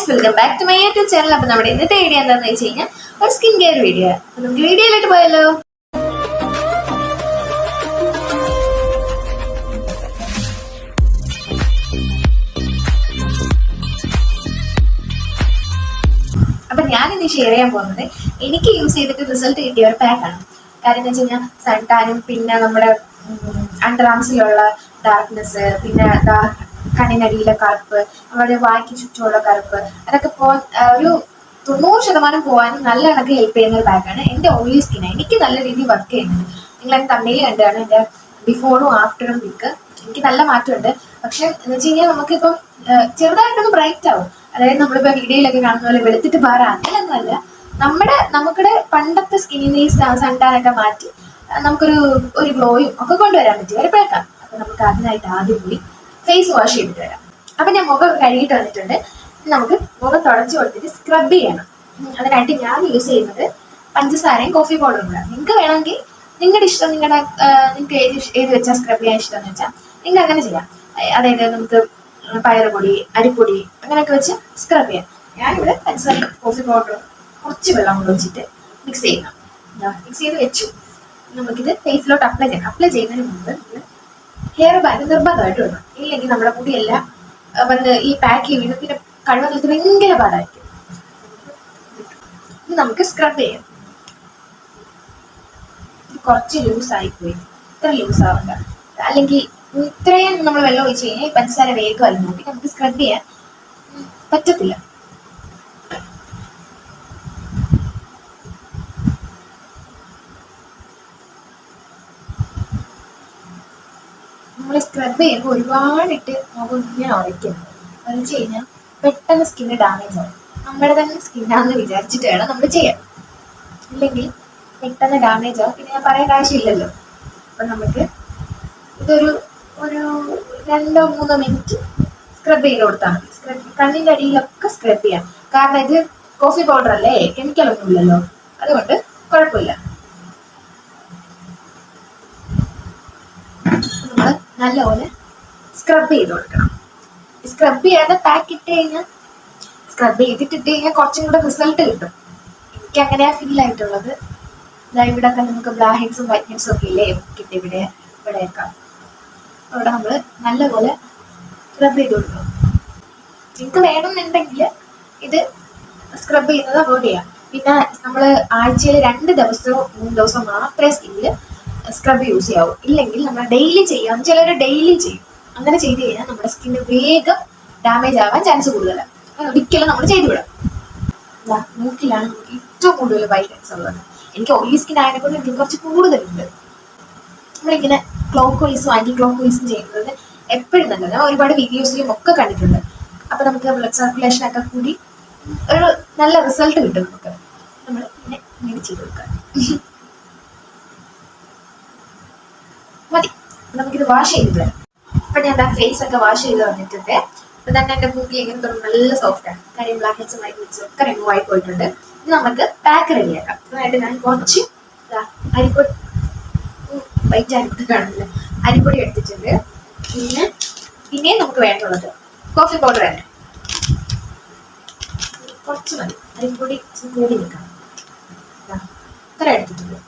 Guys welcome back to my YouTube channel അപ്പൊ നമ്മുടെ ഇന്നത്തെ ഐഡിയ എന്താണെന്ന് വെച്ച് കഴിഞ്ഞാൽ ഒരു സ്കിൻ കെയർ വീഡിയോ അപ്പൊ നമുക്ക് വീഡിയോയിലോട്ട് പോയല്ലോ അപ്പൊ ഞാൻ ഇന്ന് ഷെയർ ചെയ്യാൻ പോകുന്നത് എനിക്ക് യൂസ് ചെയ്തിട്ട് റിസൾട്ട് കിട്ടിയ ഒരു പാക്കാണ് കാര്യം എന്ന് വെച്ച് കഴിഞ്ഞാൽ സൺ ടാനും പിന്നെ നമ്മുടെ അണ്ടർ ആംസിലുള്ള ഡാർക്ക്നെസ് പിന്നെ ദാ കണ്ണിനടിയിലെ കറുപ്പ് അവരുടെ വായ്ക്ക് ചുറ്റുമുള്ള കറുപ്പ് അതൊക്കെ പോ ഒരു തൊണ്ണൂറ് ശതമാനം പോകാനും നല്ല കണക്ക് ഹെൽപ്പ് ചെയ്യുന്ന ഒരു ബാഗാണ് എന്റെ ഓയിലി സ്കിന്നാണ് എനിക്ക് നല്ല രീതിയിൽ വർക്ക് ചെയ്യുന്നുണ്ട്. നിങ്ങൾ എന്റെ തമ്മിൽ കണ്ടാണ് എന്റെ ബിഫോറും ആഫ്റ്ററും പിക്ക് എനിക്ക് നല്ല മാറ്റമുണ്ട്. പക്ഷെ എന്ന് വെച്ച് കഴിഞ്ഞാൽ നമുക്കിപ്പം ചെറുതായിട്ടൊന്ന് ബ്രൈറ്റ് ആവും. അതായത് നമ്മളിപ്പോൾ വീഡിയോയിലൊക്കെ കാണുന്ന പോലെ വെളുത്തിട്ട് പാറ അങ്ങനെയൊന്നുമല്ല. നമ്മുടെ നമുക്കിടെ പണ്ടത്തെ സ്കിന്നിൽ ഈ സൺടാനൊക്കെ മാറ്റി നമുക്കൊരു ഒരു ഗ്ലോയും ഒക്കെ കൊണ്ടുവരാൻ പറ്റും. ഒരു പേക്കാം അപ്പൊ നമുക്ക് അതിനായിട്ട് ആദ്യം കൂടി ഫേസ് വാഷ് ചെയ്തിട്ട് വരാം. അപ്പൊ ഞാൻ മുഖം കഴുകിയിട്ട് വന്നിട്ടുണ്ട്. നമുക്ക് മുഖം തുടച്ചു കൊടുത്തിട്ട് സ്ക്രബ് ചെയ്യണം. അതിനായിട്ട് ഞാൻ യൂസ് ചെയ്യുന്നത് പഞ്ചസാരയും കോഫി പൗഡറും കൂടെ. നിങ്ങൾക്ക് വേണമെങ്കിൽ നിങ്ങളുടെ ഇഷ്ടം നിങ്ങളുടെ നിങ്ങൾക്ക് ഏത് ഏത് വെച്ചാൽ സ്ക്രബ് ചെയ്യാൻ ഇഷ്ടം എന്ന് വെച്ചാൽ നിങ്ങൾക്ക് അങ്ങനെ ചെയ്യാം. അതായത് നമുക്ക് പയറുപൊടി അരിപ്പൊടി അങ്ങനെയൊക്കെ വെച്ച് സ്ക്രബ് ചെയ്യാം. ഞാനിവിടെ പഞ്ചസാരയും കോഫി പൗഡറും കുറച്ച് വെള്ളം കൂടെ വെച്ചിട്ട് മിക്സ് ചെയ്യണം മിക്സ് ചെയ്ത് വെച്ചു. നമുക്കിത് ഫേസിലോട്ട് അപ്ലൈ ചെയ്യണം അപ്ലൈ ചെയ്യുന്നതിന് മുമ്പ് നമ്മൾ ഹെയർ ബാഗ് നിർബന്ധമായിട്ട് വേണം ഇല്ലെങ്കിൽ നമ്മുടെ മുടിയെല്ലാം വന്ന് ഈ പാക്ക് വീണ് പിന്നെ കഴുകാൻ നേരത്ത് ഭയങ്കര പാടായിരിക്കും. ഇനി നമുക്ക് സ്ക്രബ് ചെയ്യാം. ഇത് കുറച്ച് ലൂസ് ആയിപ്പോയി. ഇത്ര ലൂസ് ആവണ്ട. അല്ലെങ്കിൽ ഇത്രയും നമ്മൾ വെള്ളം ഒഴിച്ച് കഴിഞ്ഞാൽ പഞ്ചസാര വേഗം അലിഞ്ഞു നമുക്ക് സ്ക്രബ് ചെയ്യാൻ പറ്റത്തില്ല. നമ്മൾ സ്ക്രബ് ചെയ്യുമ്പോൾ ഒരുപാടിട്ട് മുഖം ഇങ്ങനെ എന്ന് വെച്ച് കഴിഞ്ഞാൽ പെട്ടെന്ന് സ്കിന്ന് ഡാമേജ് ആവും. നമ്മുടെ തന്നെ സ്കിന്നാന്ന് വിചാരിച്ചിട്ട് വേണം നമ്മൾ ചെയ്യാൻ. ഇല്ലെങ്കിൽ പെട്ടെന്ന് ഡാമേജ് ആവും. പിന്നെ ഞാൻ പറയേണ്ട ആവശ്യമില്ലല്ലോ. അപ്പം നമുക്ക് ഇതൊരു ഒരു രണ്ടോ മൂന്നോ മിനിറ്റ് സ്ക്രബ് ചെയ്ത് കൊടുത്താൽ മതി. സ്ക്രബ് കണ്ണിന്റെ അടിയിലൊക്കെ സ്ക്രബ് ചെയ്യാം. കാരണം ഇത് കോഫി പൗഡർ അല്ലേ? കെമിക്കൽ ഒന്നും ഇല്ലല്ലോ അതുകൊണ്ട് കുഴപ്പമില്ല നമ്മൾ നല്ലപോലെ സ്ക്രബ് ചെയ്ത് കൊടുക്കണം. സ്ക്രബ് ചെയ്യാതെ പാക്ക് ഇട്ട് കഴിഞ്ഞാൽ സ്ക്രബ് ചെയ്തിട്ട് ഇട്ട് കഴിഞ്ഞാൽ കുറച്ചും കൂടെ റിസൾട്ട് കിട്ടും. എനിക്ക് അങ്ങനെയാ ഫീൽ ആയിട്ടുള്ളത്. ഇവിടെ ഒക്കെ നമുക്ക് ബ്ലാക്ക് ഹെഡ്സും വൈറ്റ് ഹെഡ്സും ഒക്കെ ഇല്ലേ? കിട്ടി ഇവിടെ ഇവിടെയൊക്കെ അവിടെ നമ്മൾ നല്ലപോലെ സ്ക്രബ് ചെയ്ത് കൊടുക്കണം. നിങ്ങൾക്ക് വേണമെന്നുണ്ടെങ്കിൽ ഇത് സ്ക്രബ് ചെയ്യുന്നത് അവോയ്ഡ് ചെയ്യാം. പിന്നെ നമ്മൾ ആഴ്ചയിൽ രണ്ട് ദിവസവും മൂന്ന് ദിവസം മാത്രമേ സ്കിന്നിൽ സ്ക്രബ് യൂസ് ചെയ്യാവൂ. ഇല്ലെങ്കിൽ നമ്മൾ ഡെയിലി ചെയ്യാം. ചിലർ ഡെയിലി ചെയ്യും. അങ്ങനെ ചെയ്ത് കഴിഞ്ഞാൽ നമ്മുടെ സ്കിന്ന് വേഗം ഡാമേജ് ആവാൻ ചാൻസ് കൂടുതലാണ്. ഒരിക്കലും നമ്മൾ ചെയ്തു വിടാം. മൂക്കിലാണ് നമുക്ക് ഏറ്റവും കൂടുതൽ വൈലൻസ് ഉള്ളത്. എനിക്ക് ഓയിലി സ്കിൻ ആയതുകൊണ്ട് എനിക്ക് കുറച്ച് കൂടുതലുണ്ട്. നമ്മളിങ്ങനെ ക്ലോക്ക് വൈസും ആന്റി ക്ലോക്ക് വൈസും ചെയ്യുന്നത് എപ്പോഴും നല്ലത് ഞാൻ ഒരുപാട് വീഡിയോസിലും ഒക്കെ കണ്ടിട്ടുണ്ട്. അപ്പൊ നമുക്ക് ബ്ലഡ് സർക്കുലേഷൻ ഒക്കെ കൂടി ഒരു നല്ല റിസൾട്ട് കിട്ടും നമുക്ക്. നമ്മൾ ഇങ്ങനെ ചെയ്ത് കൊടുക്കാം. മതി. നമുക്കിത് വാഷ് ചെയ്ത് തരാം. അപ്പൊ ഞാൻ ഫേസ് ഒക്കെ വാഷ് ചെയ്ത് വന്നിട്ടുണ്ട്. അപ്പൊ തന്നെ എന്റെ മൂക്കിൽ ഇങ്ങനെ തുടങ്ങും? നല്ല സോഫ്റ്റ് ആണ്. കാര്യം ബ്ലാക്ക് ഹെഡ്സ് വൈറ്റ് ഹെഡ്സും ഒക്കെ റിമൂവ് ആയി പോയിട്ടുണ്ട്. ഇത് നമുക്ക് പാക്ക് റെഡിയാക്കാം അതായത് ഞാൻ കുറച്ച് അരിപ്പൊടി വൈറ്റ് അരിപ്പൊടി കാണില്ല അരിപ്പൊടി എടുത്തിട്ടുണ്ട്. പിന്നെ പിന്നെയും നമുക്ക് വേണ്ടുള്ളത് കോഫി പൗഡർ തന്നെ. കുറച്ച് മതി. അരിപ്പൊടി കൂടി നിൽക്കണം ഇത്ര എടുത്തിട്ടുണ്ട്.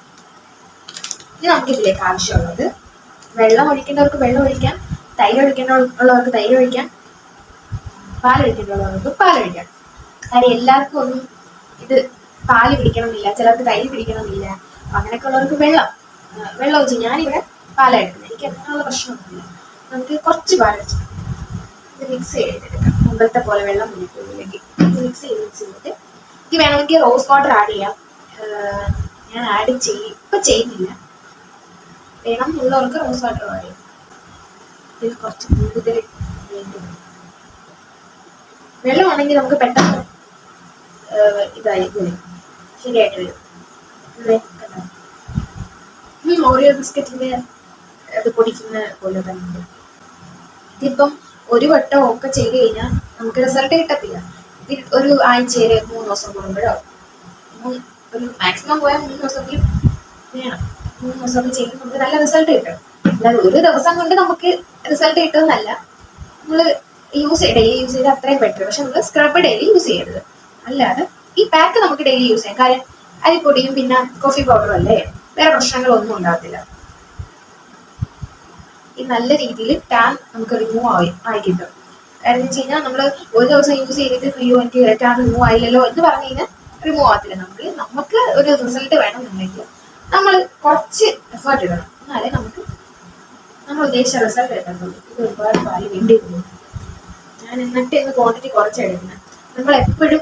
ഇത് നമുക്ക് ഇതിലേക്ക് ആവശ്യമുള്ളത് വെള്ളം ഒഴിക്കേണ്ടവർക്ക് വെള്ളം ഒഴിക്കാം തൈര് ഒഴിക്കേണ്ടവർക്ക് തൈര് ഒഴിക്കാം പാൽ പാലൊഴിക്കാം കാര്യം എല്ലാവർക്കും ഒന്നും ഇത് പാൽ പിടിക്കണമെന്നില്ല ചിലർക്ക് തൈര് പിടിക്കണമെന്നില്ല. അങ്ങനെയൊക്കെ ഉള്ളവർക്ക് വെള്ളം വെള്ളം ഒഴിച്ച് ഞാനിവിടെ പാലാണ് എടുക്കുന്നത്. എനിക്ക് അങ്ങനെയുള്ള പ്രശ്നമൊന്നുമില്ല. നമുക്ക് കുറച്ച് പാൽ ഒഴിച്ച് ഇത് മിക്സ് ചെയ്തെടുക്കാം. മുമ്പത്തെ പോലെ വെള്ളം പിടിക്കുന്നില്ലെങ്കിൽ മിക്സ് ചെയ്ത് മിക്സ് ചെയ്തിട്ട് ഇത് വേണമെങ്കിൽ റോസ് വാട്ടർ ആഡ് ചെയ്യാം. ഞാൻ ആഡ് ചെയ്യും ഇപ്പം ചെയ്യുന്നില്ല. വേണം ഉള്ളവർക്ക് റോസ് വാട്ടർ മതി ഇതിൽ കുറച്ച് കൂടുതൽ വേണ്ടി വരും. വെള്ളമാണെങ്കിൽ നമുക്ക് പെട്ടെന്ന് ഇതായി വരും. ശരിയായിട്ട് വരും. ഓറിയോ ബിസ്ക്കറ്റിന്റെ അത് പൊടിക്കുന്ന പോലെ തന്നെ ഇതിപ്പം ഒരു വട്ടം ഒക്കെ ചെയ്ത് കഴിഞ്ഞാൽ നമുക്ക് റിസൾട്ട് കിട്ടത്തില്ല. ഇത് ഒരു ആഴ്ചയിൽ മൂന്ന് ദിവസം കൂടുമ്പോഴോ? ഒരു മാക്സിമം പോയാൽ മൂന്ന് ദിവസമെങ്കിലും വേണം. ദിവസമൊക്കെ ചെയ്യുമ്പോൾ നമുക്ക് നല്ല റിസൾട്ട് കിട്ടും. അല്ലാതെ ഒരു ദിവസം കൊണ്ട് നമുക്ക് റിസൾട്ട് കിട്ടുമെന്നല്ല. നമ്മൾ യൂസ് ഡെയിലി യൂസ് ചെയ്ത് അത്രയും ബെറ്റർ പക്ഷെ നമ്മൾ സ്ക്രബ് ഡെയിലി യൂസ് ചെയ്യരുത്. അല്ലാതെ ഈ പാക്ക് നമുക്ക് ഡെയിലി യൂസ് ചെയ്യാം. കാര്യം അരിപ്പൊടിയും പിന്നെ കോഫി പൗഡറും അല്ലേ? വേറെ പ്രശ്നങ്ങളൊന്നും ഉണ്ടാകത്തില്ല. ഈ നല്ല രീതിയിൽ ടാൻ നമുക്ക് റിമൂവ് ആയി ആയി കിട്ടും. കാരണം വെച്ച് കഴിഞ്ഞാൽ നമ്മൾ ഒരു ദിവസം യൂസ് ചെയ്തിട്ട് അയ്യോ എനിക്ക് ടാൻ റിമൂവ് ആയില്ലല്ലോ എന്ന് പറഞ്ഞു കഴിഞ്ഞാൽ റിമൂവ് ആകത്തില്ല നമുക്ക് നമുക്ക് ഒരു റിസൾട്ട് വേണമെന്നുണ്ടെങ്കിൽ നമ്മൾ കുറച്ച് എഫേർട്ട് ഇടണം. എന്നാലേ നമുക്ക് നമ്മൾ ഉദ്ദേശിച്ച റിസൾട്ട് കിട്ടുന്നുള്ളൂ ഇത് ഒരുപാട് പാൽ വേണ്ടി ഞാൻ എന്നിട്ട് ഇന്ന് ക്വാണ്ടിറ്റി കുറച്ചെടുക്കുന്നത് നമ്മൾ എപ്പോഴും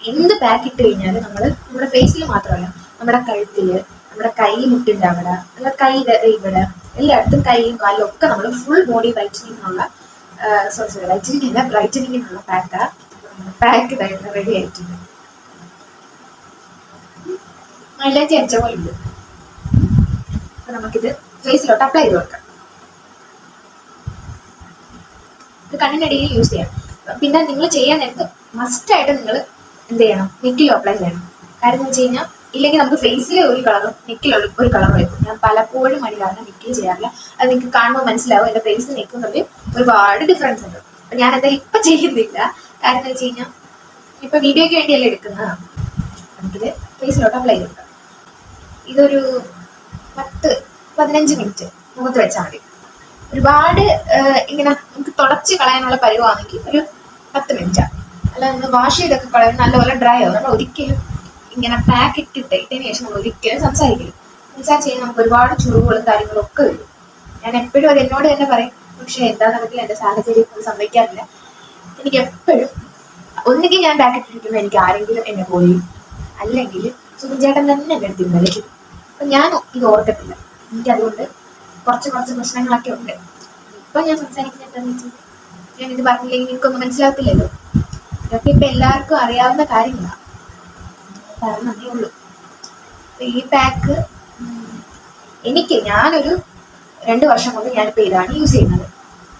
എന്ത് പാക്ക് ഇട്ട് കഴിഞ്ഞാലും നമ്മൾ നമ്മുടെ ഫേസിൽ മാത്രമല്ല നമ്മുടെ കഴുത്തിൽ നമ്മുടെ കൈ മുട്ടിന്റെ അവിടെ അല്ല കൈ ഇവിടെ എല്ലായിടത്തും കൈയും കാലും ഒക്കെ നമ്മൾ ഫുൾ ബോഡി വൈറ്റനിങ്ങിനുള്ള സോറി സോറി ബ്രൈറ്റനിങ് അല്ല ബ്രൈറ്റനിങ്ങിനുള്ള പാക്ക് പാക്ക് റെഡി ആയിട്ടുണ്ട്. മൈലാഞ്ചി അടിച്ച പോലെ ഉണ്ട്. അപ്പൊ നമുക്കിത് ഫേസിലോട്ട് അപ്ലൈ ചെയ്ത് കൊടുക്കാം. ഇത് കണ്ണിനടിയിൽ യൂസ് ചെയ്യാം. പിന്നെ നിങ്ങൾ ചെയ്യാൻ നേരത്ത് മസ്റ്റായിട്ട് നിങ്ങൾ എന്ത് ചെയ്യണം? നെക്കിലും അപ്ലൈ ചെയ്യണം. കാര്യം എന്ന് വെച്ച് കഴിഞ്ഞാൽ ഇല്ലെങ്കിൽ നമുക്ക് ഫേസിലെ ഒരു കളറും നെക്കിലുള്ള ഒരു കളറും വരും ഞാൻ പലപ്പോഴും മടി കാരണം നെക്കിൽ ചെയ്യാറില്ല. അത് നിങ്ങൾക്ക് കാണുമ്പോൾ മനസ്സിലാവും. എന്റെ ഫേസ് നെക്കും തമ്മിൽ ഒരുപാട് ഡിഫറൻസ് ഉണ്ട്. അപ്പൊ ഞാൻ എന്തായാലും ഇപ്പൊ ചെയ്യുന്നില്ല. കാരണം എന്ന് വെച്ച് കഴിഞ്ഞാൽ ഇപ്പൊ വീഡിയോയ്ക്ക് വേണ്ടിയല്ലേ എടുക്കുന്നത്? നമുക്കിത് ഫേസിലോട്ട് അപ്ലൈ ചെയ്ത് കൊടുക്കാം. ഇതൊരു പത്ത് പതിനഞ്ച് മിനിറ്റ് മുഖത്ത് വെച്ചാൽ മതി. ഒരുപാട് ഇങ്ങനെ നമുക്ക് തുടച്ച് കളയാനുള്ള പരിവാണെങ്കിൽ ഒരു പത്ത് മിനിറ്റ്. അല്ല നമ്മൾ വാഷ് ചെയ്തൊക്കെ കളയാൻ നല്ലപോലെ ഡ്രൈ ആവും. നമ്മൾ ഒരിക്കലും ഇങ്ങനെ പാക്ക് ഇട്ടിട്ട് ഇട്ടതിന് ശേഷം നമ്മൾ ഒരിക്കലും സംസാരിക്കില്ല. സംസാരിച്ച് കഴിഞ്ഞാൽ നമുക്ക് ഒരുപാട് ചുളിവുകളും കാര്യങ്ങളും ഒക്കെ വരും. ഞാൻ എപ്പോഴും അത് എന്നോട് തന്നെ പറയും പക്ഷേ എന്താ അറിയില്ല എന്റെ സാഹചര്യം ഒന്നും സംഭവിക്കാറില്ല എനിക്ക് എപ്പോഴും ഒന്നുകിൽ ഞാൻ പാക്ക് ഇട്ടിരിക്കുമ്പോൾ എനിക്ക് ആരെങ്കിലും എന്നെ പോയി അല്ലെങ്കിൽ സുഖചേട്ടൻ തന്നെ എന്റെ അടുത്ത് ഇന്നലെ അപ്പൊ ഞാൻ ഇത് ഓർക്കത്തില്ല എനിക്ക് അതുകൊണ്ട് കുറച്ച് കുറച്ച് പ്രശ്നങ്ങളൊക്കെ ഉണ്ട്. ഇപ്പൊ ഞാൻ സംസാരിക്കുന്നത് എന്താണെന്ന് വെച്ചാൽ ഞാൻ ഇത് പറഞ്ഞില്ലെങ്കിൽ എനിക്കൊന്നും മനസ്സിലാക്കില്ലല്ലോ ഇതൊക്കെ ഇപ്പൊ എല്ലാവർക്കും അറിയാവുന്ന കാര്യങ്ങളാണ് പറഞ്ഞതേ ഉള്ളൂ. ഈ പാക്ക് എനിക്ക് ഞാനൊരു രണ്ട് വർഷം കൊണ്ട് ഞാനിപ്പോൾ ഇതാണ് യൂസ് ചെയ്യുന്നത്.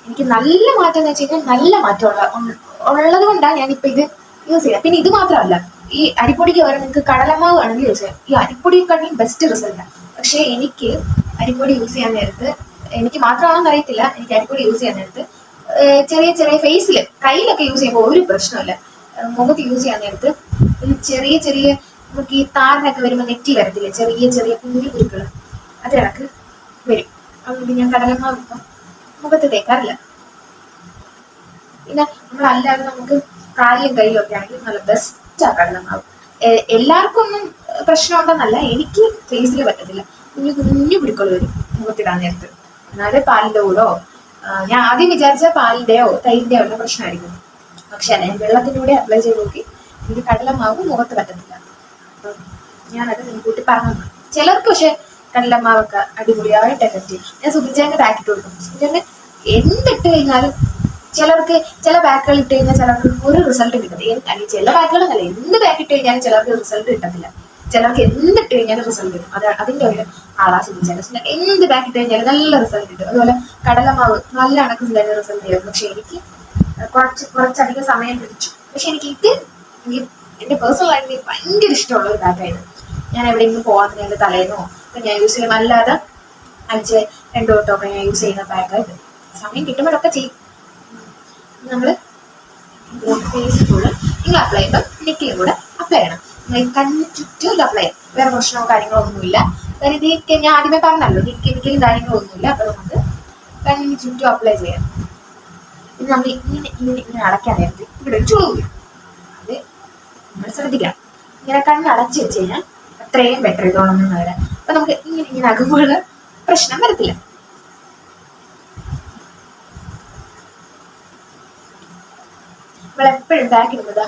എനിക്ക് നല്ല മാറ്റം എന്ന് വെച്ച് കഴിഞ്ഞാൽ നല്ല മാറ്റമുള്ള ഉള്ള ഉള്ളത് കൊണ്ടാണ് ഞാനിപ്പോൾ ഇത് യൂസ് ചെയ്യുന്നത്. പിന്നെ ഇത് മാത്രമല്ല ഈ അരിപ്പൊടിക്ക് പകരം നിങ്ങൾക്ക് കടലമാവ് ആണെങ്കിൽ യൂസ് ചെയ്യാം. ഈ അരിപ്പൊടിയെക്കാളും ബെസ്റ്റ് റിസൾട്ടാണ് പക്ഷേ എനിക്ക് അരിപ്പൊടി യൂസ് ചെയ്യാൻ നേരത്ത് എനിക്ക് മാത്രമാണെന്ന് അറിയത്തില്ല. എനിക്ക് അരിപ്പൊടി യൂസ് ചെയ്യാൻ നേരത്ത് ചെറിയ ചെറിയ ഫേസിൽ കയ്യിലൊക്കെ യൂസ് ചെയ്യുമ്പോൾ ഒരു പ്രശ്നമില്ല മുഖത്ത് യൂസ് ചെയ്യാൻ നേരത്ത് ചെറിയ ചെറിയ നമുക്ക് ഈ താരനൊക്കെ വരുമ്പോൾ നെറ്റി വരത്തില്ല? ചെറിയ ചെറിയ കുഞ്ഞു കുരുക്കൾ അത് ഇടയ്ക്ക് വരും. അതുകൊണ്ട് ഞാൻ കടലമാവ് ഇപ്പം മുഖത്ത് തേക്കാറില്ല. പിന്നെ നമ്മളല്ലാതെ നമുക്ക് കാലിലും കയ്യിലും ഒക്കെ ആണെങ്കിൽ നല്ല ബെസ്റ്റ് ആ കടലമാവ് എ- എല്ലാവർക്കും ഒന്നും പ്രശ്നമുണ്ടെന്നല്ല എനിക്ക് ഫേസിൽ പറ്റത്തില്ല. കുഞ്ഞു കുഞ്ഞു പിടിക്കൾ വരും മുഖത്തിടാൻ നേരത്ത്. എന്നാൽ പാലിന്റെ കൂടോ ഞാൻ ആദ്യം വിചാരിച്ച പാലിന്റെയോ തൈരിന്റെയോ ഉള്ള പ്രശ്നമായിരിക്കും. പക്ഷെ ഞാൻ വെള്ളത്തിലൂടെ അപ്ലൈ ചെയ്ത് നോക്കി എനിക്ക് കടലമാവ് മുഖത്ത് പറ്റത്തില്ല. അപ്പം ഞാനത് മുൻകൂട്ടി പറഞ്ഞു. ചിലർക്ക് പക്ഷെ കടലമാവൊക്കെ അടിപൊളിയായിട്ട് എഫക്റ്റ് ചെയ്യും. ഞാൻ സുബിച്ചേന്റെ പാക്കറ്റ് കൊടുക്കും. സുബിച്ചേന്റെ എന്തിട്ട് കഴിഞ്ഞാലും ചിലർക്ക് ചില ബാക്കുകൾ ഇട്ട് കഴിഞ്ഞാൽ ചിലർക്ക് ഒരു റിസൾട്ട് കിട്ടത്തില്ല. അല്ലെങ്കിൽ ചില ബാക്കുകളെന്നല്ല. എന്ത് ബാക്ക് ഇട്ട് കഴിഞ്ഞാലും ചിലർക്ക് റിസൾട്ട് കിട്ടത്തില്ല. ചിലർക്ക് എന്ത് ഇട്ട് കഴിഞ്ഞാലും റിസൾട്ട് കിട്ടും. അത് അതിന്റെ ഒരു ആളാ ചിന്തിച്ചാൽ എന്ത് ബാക്ക് ഇട്ട് കഴിഞ്ഞാലും നല്ല റിസൾട്ട് കിട്ടും. അതുപോലെ കടലമാവ് നല്ല അണക്കുണ്ടായിരുന്ന റിസൾട്ട് ചെയ്യും പക്ഷെ എനിക്ക് കുറച്ച് കുറച്ചധികം സമയം പിടിച്ചു. പക്ഷെ എനിക്ക് ഇത് എന്റെ പേഴ്സണൽ ആയിട്ട് ഭയങ്കര ഇഷ്ടമുള്ള ഒരു ബാക്കായിരുന്നു ഞാൻ എവിടെയെങ്കിലും പോകാൻ തലേന്നോ ഇപ്പൊ ഞാൻ യൂസ് ചെയ്യും അല്ലാതെ അഞ്ച് രണ്ടു തൊട്ടോ ഞാൻ യൂസ് ചെയ്യുന്ന ബാക്കായിട്ട് സമയം കിട്ടുമ്പോഴൊക്കെ ചെയ്യും. നമ്മൾ ഫേസ് ഫുള്ള് നിങ്ങൾ അപ്ലൈ ചെയ്യുമ്പോൾ നെക്കിലും കൂടെ അപ്ലൈ ചെയ്യണം. നിങ്ങൾ കണ്ണിന് ചുറ്റും അപ്ലൈ ചെയ്യണം. വേറെ പ്രശ്നമോ കാര്യങ്ങളോ ഒന്നുമില്ല ഇത് ഞാൻ ആദ്യമേ പറഞ്ഞല്ലോ ഇത് കെമിക്കലും കാര്യങ്ങളോ ഒന്നുമില്ല അതുകൊണ്ട് കണ്ണിന് ചുറ്റും അപ്ലൈ ചെയ്യണം. ഇത് നമ്മൾ ഇങ്ങനെ ഇങ്ങനെ ഇങ്ങനെ അടയ്ക്കാൻ നേരത്ത് ഇവിടെ ഒരു ചുളിവ് അത് നമ്മൾ ശ്രദ്ധിക്കണം. ഇങ്ങനെ കണ്ണ് അടച്ചു വെച്ച് കഴിഞ്ഞാൽ അത്രയും ബെറ്റർ ഇതോളം ഉണങ്ങുന്നവരെ അപ്പൊ നമുക്ക് ഇങ്ങനെ ഇങ്ങനെ ആകുമ്പോൾ പ്രശ്നം വരത്തില്ല. നമ്മൾ എപ്പോഴും ബാക്ക് ഇടുന്നത്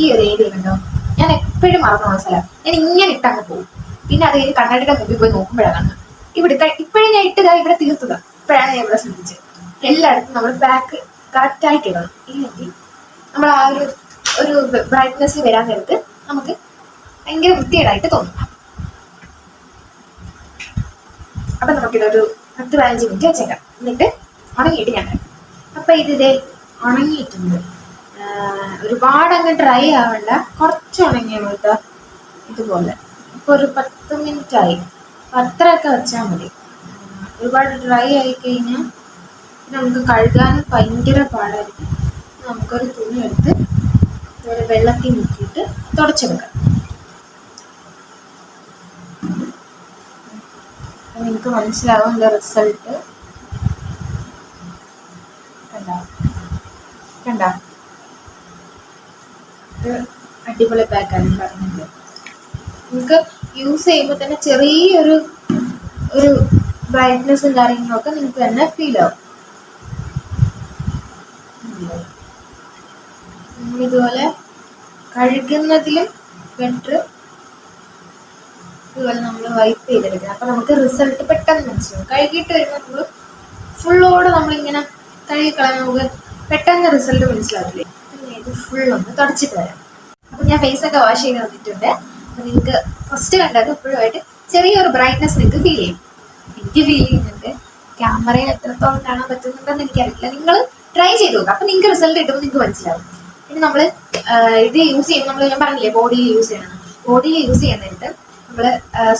ഈ ഒരു ഏരിയ ഉണ്ടോ ഞാൻ എപ്പോഴും മറന്നു പോകുന്ന സ്ഥലം. ഞാൻ ഇങ്ങനെ ഇട്ടങ്ങ് പോകും. പിന്നെ അത് കഴിഞ്ഞ് കണ്ണാടിയുടെ മുമ്പിൽ പോയി നോക്കുമ്പോഴാണ് ഇവിടെ ഇപ്പോഴും ഞാൻ ഇട്ടതാ ഇവിടെ തീർത്തത്. ഇപ്പോഴാണ് ഞാൻ ഇവിടെ ശ്രദ്ധിച്ചത്. എല്ലായിടത്തും നമ്മൾ ബാക്ക് കറക്റ്റ് ആയിട്ട് ഇടണം. ഇല്ലെങ്കിൽ നമ്മൾ ആ ഒരു ഒരു ബ്രൈറ്റ്നെസ് വരാൻ നേരത്ത് നമുക്ക് ഭയങ്കര വൃത്തികേടായിട്ട് തോന്നും. അപ്പൊ നമുക്കിതൊരു പത്ത് പതിനഞ്ച് മിനിറ്റ് വെച്ചേക്കാം. എന്നിട്ട് ഉണങ്ങിയിട്ട് ഞാൻ അപ്പൊ ഇതേ ഉണങ്ങിയിട്ടുണ്ട്. ആഹ് ഒരുപാട് അങ്ങ് ഡ്രൈ ആവണ്ട. കുറച്ച് ഉണങ്ങിയ മുട്ട ഇതുപോലെ. ഇപ്പൊ ഒരു പത്ത് മിനിറ്റ് ആയി അത്രയൊക്കെ വെച്ചാൽ മതി. ഒരുപാട് ഡ്രൈ ആയി കഴിഞ്ഞാൽ നമുക്ക് കഴുകാൻ ഭയങ്കര പാടായിരിക്കും. നമുക്കൊരു തുണി എടുത്ത് ഇതുപോലെ വെള്ളത്തിൽ മുക്കിയിട്ട് തുടച്ചെടുക്കാം. നിങ്ങൾക്ക് മനസ്സിലാവും ഇതിന്റെ റിസൾട്ട് കണ്ട? കണ്ട? അടിപൊളി പാക്കാണ് പറഞ്ഞത് നിങ്ങൾക്ക് യൂസ് ചെയ്യുമ്പോൾ തന്നെ ചെറിയൊരു ഒരു ബ്രൈറ്റ്നെസ്സും കാര്യങ്ങളൊക്കെ നിങ്ങൾക്ക് തന്നെ ഫീൽ ആവും. ഇതുപോലെ കഴുകുന്നതിലും ബെറ്റർ ഇതുപോലെ നമ്മൾ വൈപ്പ് ചെയ്തെടുക്കണം. അപ്പൊ നമുക്ക് റിസൾട്ട് പെട്ടെന്ന് മനസ്സിലാവും. കഴുകിയിട്ട് വരുമ്പോൾ നമ്മൾ ഫുള്ളോടെ നമ്മളിങ്ങനെ കഴുകി കളയാൻ നമുക്ക് പെട്ടെന്ന് റിസൾട്ട് മനസ്സിലാവില്ലേ? ഫുൾ ഒന്ന് തുടച്ചിട്ട് വരാം. അപ്പൊ ഞാൻ ഫേസ് ഒക്കെ വാഷ് ചെയ്ത് വന്നിട്ടുണ്ട്. അപ്പൊ നിങ്ങൾക്ക് ഫസ്റ്റ് കണ്ടത് ഇപ്പോഴുമായിട്ട് ചെറിയൊരു ബ്രൈറ്റ്നസ് നിങ്ങൾക്ക് ഫീൽ ചെയ്യും. എനിക്ക് ഫീൽ ചെയ്യുന്നുണ്ട്. ക്യാമറയിൽ എത്രത്തോളം കാണാൻ പറ്റുന്നുണ്ടെന്ന് എനിക്കറിയില്ല. നിങ്ങൾ ട്രൈ ചെയ്ത് നോക്കുക അപ്പൊ നിങ്ങൾക്ക് റിസൾട്ട് കിട്ടുമ്പോൾ നിങ്ങൾക്ക് മനസ്സിലാവും. പിന്നെ നമ്മൾ ഇത് യൂസ് ചെയ്യുമ്പോൾ നമ്മൾ ഞാൻ പറഞ്ഞില്ലേ ബോഡിയിൽ യൂസ് ചെയ്യണം. ബോഡിയിൽ യൂസ് ചെയ്യുന്നിട്ട് നമ്മൾ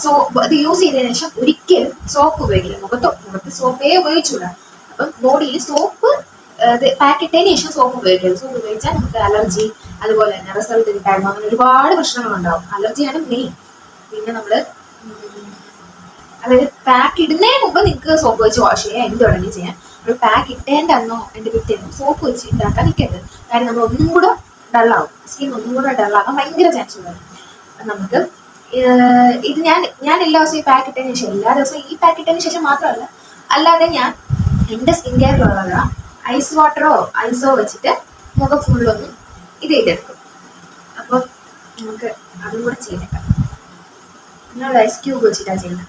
സോപ്പ് ഇത് യൂസ് ചെയ്തതിനു ശേഷം ഒരിക്കലും സോപ്പ് ഉപയോഗിക്കില്ല. മുഖത്തോ മുഖത്ത് സോപ്പേ ഉപയോഗിച്ചുകൂടാ. അപ്പം ബോഡിയിൽ സോപ്പ് പാക്ക് ഇട്ടതിന് ശേഷം സോപ്പ് ഉപയോഗിക്കാം സോപ്പ് ഉപയോഗിച്ചാൽ നമുക്ക് അലർജി അതുപോലെ തന്നെ റിസൾട്ട് കിട്ടായ്മ അങ്ങനെ ഒരുപാട് പ്രശ്നങ്ങളുണ്ടാവും അലർജിയാണ് മെയിൻ പിന്നെ നമ്മൾ അതായത് പാക്ക് ഇടുന്നതിന് മുമ്പ് നിങ്ങൾക്ക് സോപ്പ് വെച്ച് വാഷ് ചെയ്യാം എന്ത് വേണമെങ്കിലും ചെയ്യാം. നമ്മൾ പാക്ക് ഇട്ടേണ്ട അന്നോ എന്റെ പിറ്റേന്നോ സോപ്പ് വെച്ച് ഇതാക്കാൻ നിൽക്കരുത് കാര്യം നമ്മൾ ഒന്നും കൂടെ ഡള്ളാവും സ്കിൻ ഒന്നും കൂടെ ഡള്ളാകാൻ ഭയങ്കര ചാൻസ് ഉണ്ട് നമുക്ക് ഇത് ഞാൻ ഞാൻ എല്ലാ ദിവസവും ഈ പാക്ക് ഇട്ടതിന് ശേഷം എല്ലാ ദിവസവും ഈ പാക്ക് ഇട്ടതിന് ശേഷം മാത്രമല്ല അല്ലാതെ ഞാൻ എന്റെ സ്കിൻ കെയറിലുള്ളതാ ഐസ് വാട്ടറോ ഐസോ വെച്ചിട്ട് മുഖം ഫുള്ളൊന്ന് ഇത് ചെയ്തെടുക്കും. അപ്പോൾ നമുക്ക് അതും കൂടെ ചെയ്തേക്കാം നിങ്ങൾ ഐസ് ക്യൂബ് വെച്ചിട്ടാണ് ചെയ്യുന്നത്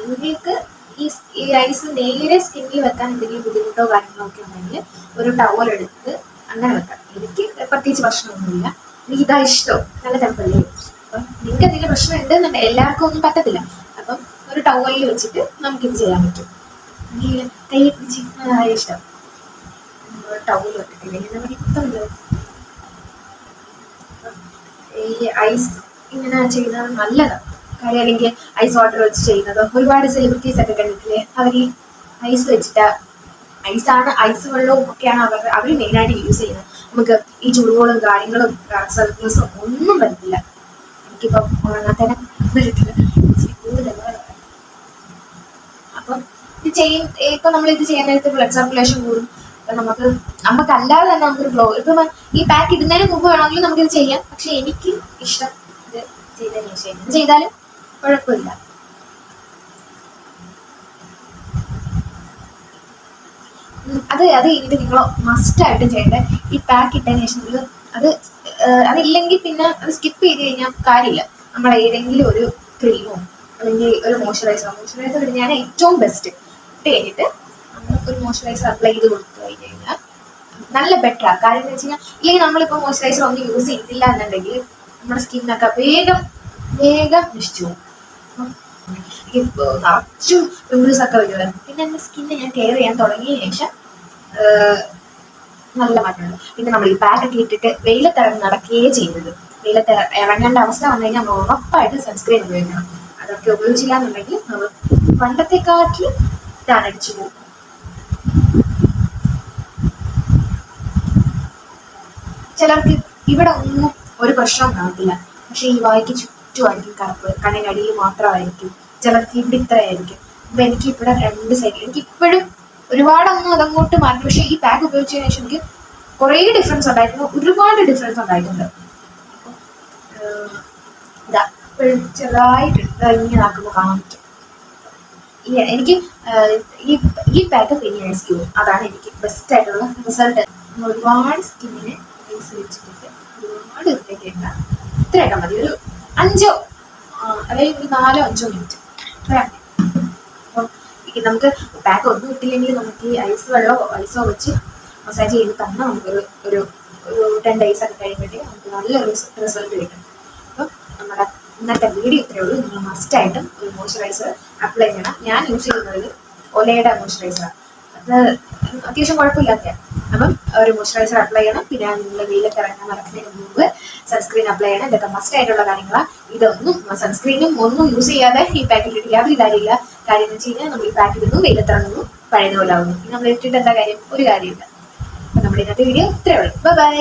നിങ്ങൾക്ക് ഈ ഐസ് നേരെ സ്കിന്നിൽ വെക്കാൻ എന്തെങ്കിലും ബുദ്ധിമുട്ടോ കാര്യങ്ങളോ ഒക്കെ ഉണ്ടെങ്കിൽ ഒരു ടവൽ എടുത്ത് അങ്ങനെ വെക്കാം. എനിക്ക് പ്രത്യേകിച്ച് പ്രശ്നമൊന്നുമില്ല. എനിക്ക് ഇതാ ഇഷ്ടം. നല്ല തണുപ്പല്ലേ അപ്പം നിങ്ങൾക്ക് എന്തെങ്കിലും പ്രശ്നം ഉണ്ടെന്നുണ്ടെങ്കിൽ എല്ലാവർക്കും ഒന്നും പറ്റത്തില്ല. അപ്പം ഒരു ടവലിൽ വെച്ചിട്ട് നമുക്കിത് ചെയ്യാൻ പറ്റും. കൈ പിടിച്ച് ഇഷ്ടം. ടവൽ വെക്കത്തില്ല നമുക്ക് മൊത്തമുണ്ട് ഈ ഐസ് ഇങ്ങനെ ചെയ്യുന്നത് നല്ലതാണ് കാര്യം അല്ലെങ്കിൽ ഐസ് വാട്ടർ വെച്ച് ചെയ്യുന്നത്. ഒരുപാട് സെലിബ്രിറ്റീസ് ഒക്കെ കണ്ടിട്ടില്ലേ? അവർ ഐസ് വെച്ചിട്ട് ഐസാണ് ഐസ് വെള്ളവും ഒക്കെയാണ് അവർ അവർ മെയിനായിട്ട് യൂസ് ചെയ്യുന്നത്. നമുക്ക് ഈ ചുടുകളും കാര്യങ്ങളും സർക്കിൾസും ഒന്നും വരത്തില്ല എനിക്കിപ്പം ഉറങ്ങാത്തന്നെ വരത്തില്ല അപ്പം ഇത് ചെയ്യും ഇപ്പൊ നമ്മൾ ഇത് ചെയ്യാൻ നേരത്ത് ബ്ലഡ് സർക്കുലേഷൻ കൂടും. അപ്പൊ നമുക്ക് നമുക്കല്ലാതെ തന്നെ നമുക്കൊരു ബ്ലോഗ് ഇപ്പൊ ഈ പാക്ക് ഇടുന്നതിന് മുമ്പ് വേണമെങ്കിലും നമുക്കിത് ചെയ്യാം. പക്ഷെ എനിക്ക് ഇഷ്ടം ഇത് ചെയ്തതിന് ശേഷം ഇത് ചെയ്താലും കുഴപ്പമില്ല. അത് അത് ഇത് നിങ്ങൾ മസ്റ്റ് ആയിട്ട് ചെയ്യേണ്ടത് ഈ പാക്ക് ഇട്ടതിന് ശേഷം അത് അതില്ലെങ്കിൽ പിന്നെ അത് സ്കിപ്പ് ചെയ്ത് കഴിഞ്ഞാൽ കാര്യമില്ല. നമ്മൾ ഏതെങ്കിലും ഒരു ക്രീമോ അല്ലെങ്കിൽ ഒരു മോയ്സ്ചറൈസറോ മോയ്സ്ചറൈസർ ഇടുന്നതാണ് ഏറ്റവും ബെസ്റ്റ് ഇട്ട് കഴിഞ്ഞിട്ട് ഒരു മോയ്സ്ചറൈസർ അപ്ലൈ ചെയ്ത് കൊടുത്തു കഴിഞ്ഞ് കഴിഞ്ഞാൽ നല്ല ബെറ്റർ ആ. കാര്യം എന്ന് വെച്ച് കഴിഞ്ഞാൽ ഇല്ലെങ്കിൽ നമ്മളിപ്പോൾ മോയ്സ്ചറൈസർ ഒന്നും യൂസ് ചെയ്തില്ല എന്നുണ്ടെങ്കിൽ നമ്മുടെ സ്കിന്നൊക്കെ വേഗം വേഗം നശിച്ചു നിറച്ചും പിമ്പിൾസ് ഒക്കെ വരുന്നത് പിന്നെ എന്റെ സ്കിന്നെ ഞാൻ കെയർ ചെയ്യാൻ തുടങ്ങിയ ശേഷം നല്ല മാറ്റമുണ്ട്. പിന്നെ നമ്മൾ ഈ പാക്കൊക്കെ ഇട്ടിട്ട് വെയിലത്തിറങ്ങി നടക്കുകയേ ചെയ്യുന്നത്. വെയിലത്ത് ഇറങ്ങേണ്ട അവസ്ഥ വന്നു കഴിഞ്ഞാൽ നമ്മൾ ഉറപ്പായിട്ട് സൺസ്ക്രീൻ ഉപയോഗിക്കണം. അതൊക്കെ ഉപയോഗിച്ചില്ല എന്നുണ്ടെങ്കിൽ നമ്മൾ പണ്ടത്തെക്കാട്ടിൽ ടാനടിച്ചു പോകും ചിലർക്ക് ഇവിടെ ഒന്നും ഒരു പ്രശ്നം കാണത്തില്ല. പക്ഷെ ഈ വായിക്ക് ചുറ്റുമായിരിക്കും കറുപ്പ് കണ്ണിനടിയിൽ മാത്രമായിരിക്കും ചിലർക്ക് ഇവിടെ ഇത്രയായിരിക്കും. അപ്പൊ എനിക്ക് ഇവിടെ രണ്ട് സൈഡ് എനിക്ക് ഇപ്പോഴും ഒരുപാടൊന്നും അതങ്ങോട്ട് മാറി പക്ഷെ ഈ പാക്ക് ഉപയോഗിച്ചതിന് ശേഷം എനിക്ക് കുറേ ഡിഫറൻസ് ഉണ്ടായിട്ടുണ്ട് ഒരുപാട് ഡിഫറൻസ് ഉണ്ടായിട്ടുണ്ട്. ഇതാ ചെറുതായിട്ട് ഇങ്ങനെ ആക്കുമ്പോൾ കാണാൻ പറ്റും. എനിക്ക് ആഹ്, ഈ ഈ പാക്ക് തന്നെയാണ് സ്കിൻ അതാണ് എനിക്ക് ബെസ്റ്റ് ആയിട്ടുള്ള റിസൾട്ട് ഒരുപാട് സ്കിന്നിന് ഐസ് വെച്ചിട്ട് ഒരുപാട് ഇട്ടേക്കില്ല ഇത്രയൊക്കെ മതി. ഒരു അഞ്ചോ അതായത് ഒരു നാലോ അഞ്ചോ മിനിറ്റ് ഇത്രയാണ് അപ്പം നമുക്ക് പാക്ക് ഒന്നും ഇട്ടില്ലെങ്കിൽ നമുക്ക് ഈ ഐസ് വെള്ളമോ ഐസോ വെച്ച് മസാജ് ചെയ്ത് തന്നാൽ നമുക്കൊരു ഒരു ഒരു ടെൻ ഡേയ്സ് ഒക്കെ കഴിയുമ്പോഴത്തേക്ക് നമുക്ക് നല്ലൊരു റിസൾട്ട് കിട്ടും. അപ്പം നമ്മുടെ ഇന്നത്തെ വീഡിയോ ഇത്രയേ ഉള്ളൂ. നിങ്ങൾ മസ്റ്റായിട്ടും ഒരു മോയ്സ്ചറൈസർ അപ്ലൈ ചെയ്യണം. ഞാൻ യൂസ് ചെയ്യുന്നത് ഒലയുടെ മോയ്സ്ചറൈസറാണ് അത് അത്യാവശ്യം കുഴപ്പമില്ലാത്ത അപ്പം ഒരു മോയ്സ്ചറൈസർ അപ്ലൈ ചെയ്യണം. പിന്നെ നിങ്ങൾ വെയിലത്ത് ഇറങ്ങാൻ നടക്കുന്നതിന് മുമ്പ് സൺസ്ക്രീൻ അപ്ലൈ ചെയ്യണം. ഇതൊക്കെ മസ്റ്റ് ആയിട്ടുള്ള കാര്യങ്ങളാണ് ഇതൊന്നും സൺസ്ക്രീനും ഒന്നും യൂസ് ചെയ്യാതെ ഈ പാക്കിൽ ഇടിക്കാതെ കാര്യമില്ല. കാര്യം എന്ന് വെച്ച് കഴിഞ്ഞാൽ നമ്മൾ ഈ പാക്കിൽ നിന്നും വെയിലത്തിറങ്ങുന്നു പഴയതുപോലെ ആവുന്നു. നമ്മൾ ഇട്ടിട്ട് എന്താ കാര്യം? ഒരു കാര്യമില്ല. അപ്പം നമ്മുടെ ഇന്നത്തെ വീഡിയോ ഇത്രയേ ഉള്ളൂ. ബൈ